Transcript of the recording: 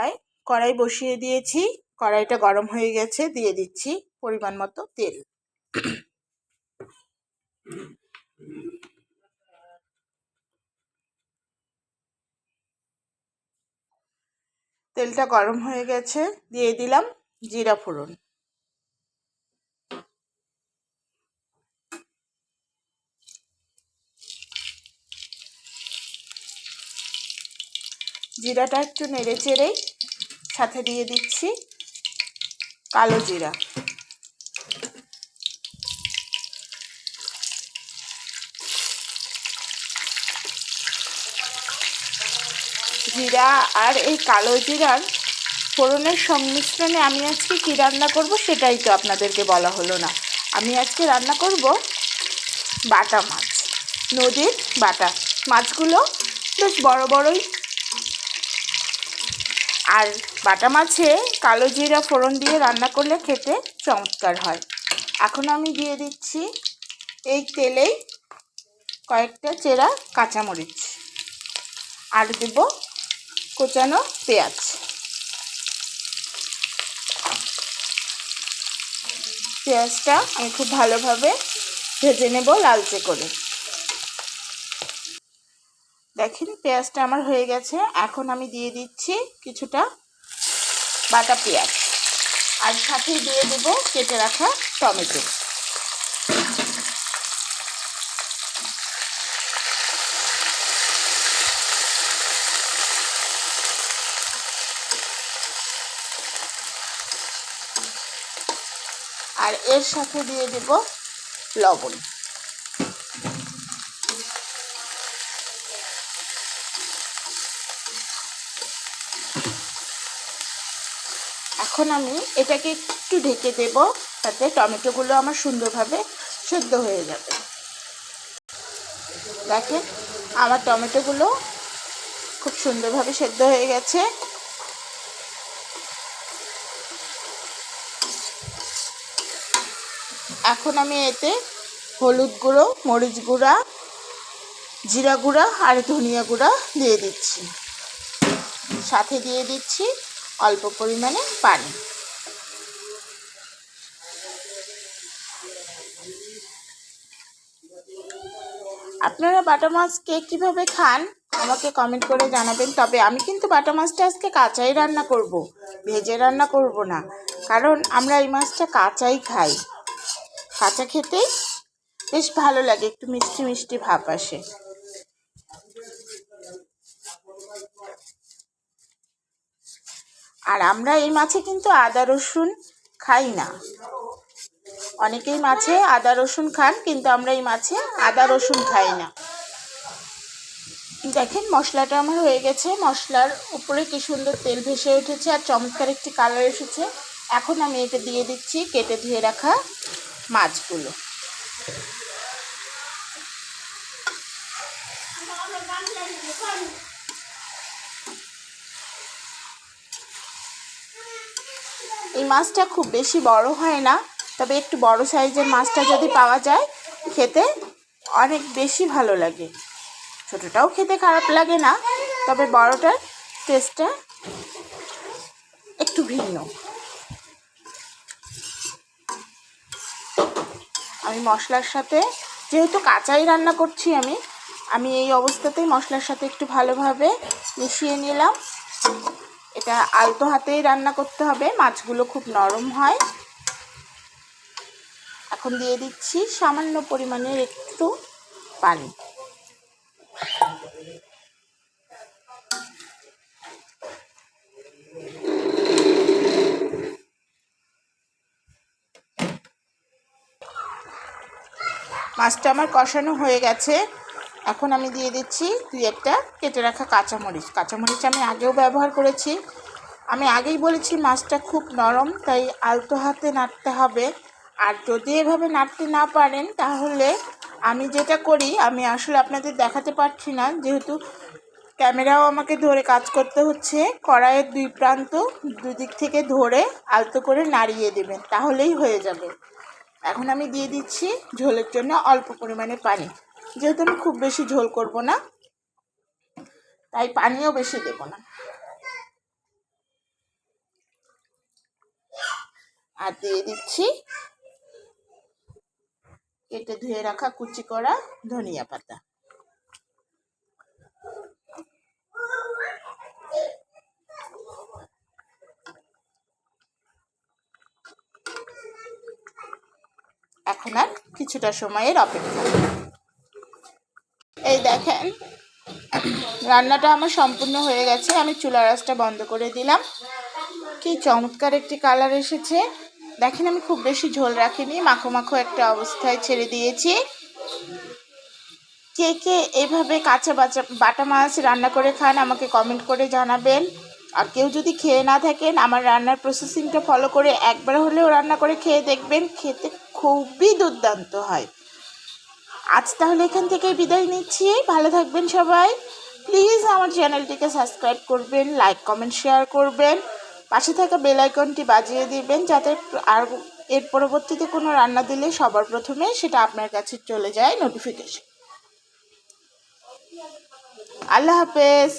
চুলায় কড়াই বসিয়ে দিয়েছি। কড়াইটা গরম হয়ে গেছে, দিয়ে দিচ্ছি পরিমাণ মতো তেল। তেলটা গরম হয়ে গেছে, দিয়ে দিলাম জিরা ফোড়ন। জিরাটা একটু নেড়ে চেড়েই সাথে দিয়ে দিচ্ছি কালো জিরা। জিরা আর এই কালো জিরার ফোড়নের সংমিশ্রণে আমি আজকে কী রান্না করব সেটাই তো আপনাদেরকে বলা হলো না। আমি আজকে রান্না করব বাটা মাছ, নদীর বাটা। মাছগুলো বেশ বড় বড়ই আর বাটা মাছে কালো জিরা ফোড়ন দিয়ে রান্না করলে খেতে চমৎকার হয়। এখন আমি দিয়ে দিচ্ছি এই তেলেই কয়েকটা চেরা কাঁচামরিচ। আর দেব কোচানো পেঁয়াজ। পেঁয়াজটা আমি খুব ভালোভাবে ভেজে নেব লালচে করে। দেখেন পেঁয়াজটা আমার হয়ে গেছে। এখন আমি দিয়ে দিচ্ছি কিছুটা বাটা পেঁয়াজ। আর সাথে দিয়ে দেব কেটে রাখা টমেটো। আর এর সাথে দিয়ে দেব লবণ। এখন আমি এটাকে একটু ঢেকে দেব, তাতে টমেটোগুলো আমার সুন্দরভাবে সেদ্ধ হয়ে যাবে। দেখেন, আমার টমেটোগুলো খুব সুন্দরভাবে সেদ্ধ হয়ে গেছে। এখন আমি এতে হলুদ গুঁড়ো, মরিচ গুঁড়া জিরা গুঁড়া আর ধনিয়া গুঁড়া দিয়ে দিচ্ছি। সাথে দিয়ে দিচ্ছি অল্প পরিমাণে পানি। আপনারা বাটা মাছ কে কীভাবে খান আমাকে কমেন্ট করে জানাবেন। তবে আমি কিন্তু বাটা মাছটা আজকে কাঁচাই রান্না করব, ভেজে রান্না করব না। কারণ আমরা এই মাছটা কাঁচাই খাই। কাঁচা খেতেই বেশ ভালো লাগে, একটু মিষ্টি মিষ্টি ভাব আসে। আর আমরা এই মাছে কিন্তু আদা, রসুন খাই না। অনেকেই মাছে আদা, রসুন খান, কিন্তু আমরা এই মাছে আদা, রসুন খাই না। দেখেন মশলাটা আমার হয়ে গেছে। মশলার উপরে কি সুন্দর তেল ভেসে উঠেছে আর চমৎকার একটি কালার এসেছে। এখন আমি এটা দিয়ে দিচ্ছি কেটে ধুয়ে রাখা মাছগুলো। এই মাছটা খুব বেশি বড় হয় না, তবে একটু বড় সাইজের মাছটা যদি পাওয়া যায়, খেতে অনেক বেশি ভালো লাগে। ছোটোটাও খেতে খারাপ লাগে না, তবে বড়টার টেস্টটা একটু ভিন্ন। আমি মশলার সাথে, যেহেতু কাঁচাই রান্না করছি আমি আমি এই অবস্থাতেই মশলার সাথে একটু ভালোভাবে মিশিয়ে নিলাম। এটা আলতো হাতেই রান্না করতে হবে, মাছগুলো খুব নরম হয়। এখন দিয়ে দিচ্ছি সামান্য পরিমাণের একটু পানি। মাছটা আমার কষানো হয়ে গেছে। এখন আমি দিয়ে দিচ্ছি দুই একটা কেটে রাখা কাঁচামরিচ। কাঁচামরিচ আমি আগেও ব্যবহার করেছি। আমি আগেই বলেছি মাছটা খুব নরম, তাই আলতো হাতে নাড়তে হবে। আর যদি এভাবে নাড়তে না পারেন, তাহলে আমি যেটা করি, আমি আসলে আপনাদের দেখাতে পারছি না, যেহেতু ক্যামেরাও আমাকে ধরে কাজ করতে হচ্ছে, কড়াইয়ের দুই প্রান্ত দুদিক থেকে ধরে আলতো করে নাড়িয়ে দেবেন, তাহলেই হয়ে যাবে। এখন আমি দিয়ে দিচ্ছি ঝোলের জন্য অল্প পরিমাণে পানি। যেহেতু আমি খুব বেশি ঝোল করব না, তাই পানিও বেশি দেব না। আর দিয়ে দিচ্ছি কেটে ধুয়ে রাখা কুচি করা ধনিয়া পাতা। এখন আর কিছুটা সময়ের অপেক্ষা। দেখেন। রান্নাটা আমার সম্পূর্ণ হয়ে গেছে। আমি চুলা রাসটা বন্ধ করে দিলাম। কি চমৎকার একটি কালার এসেছে। দেখেন, আমি খুব বেশি ঝোল রাখিনি। মাখো মাখো একটা অবস্থায় ছেড়ে দিয়েছি। কে কে এভাবে কাঁচা বাচা বাটা মাছ রান্না করে খান, আমাকে কমেন্ট করে জানাবেন। আর কেউ যদি খেয়ে না থাকেন, আমার রান্নার প্রসেসিংটা ফলো করে একবার হলেও রান্না করে খেয়ে দেখবেন, খেতে খুবই দুর্দান্ত হয়। আজ তাহলে এখান থেকে বিদায় নিচ্ছি। ভালো থাকবেন সবাই। প্লিজ আমার চ্যানেলটিকে সাবস্ক্রাইব করবেন লাইক কমেন্ট শেয়ার করবেন। পাশে থাকা বেলাইকনটি বাজিয়ে দিবেন যাতে আর এর পরবর্তীতে কোনো রান্না দিলে সবার প্রথমে সেটা আপনার কাছে চলে যায় নোটিফিকেশন আল্লাহ হাফেজ।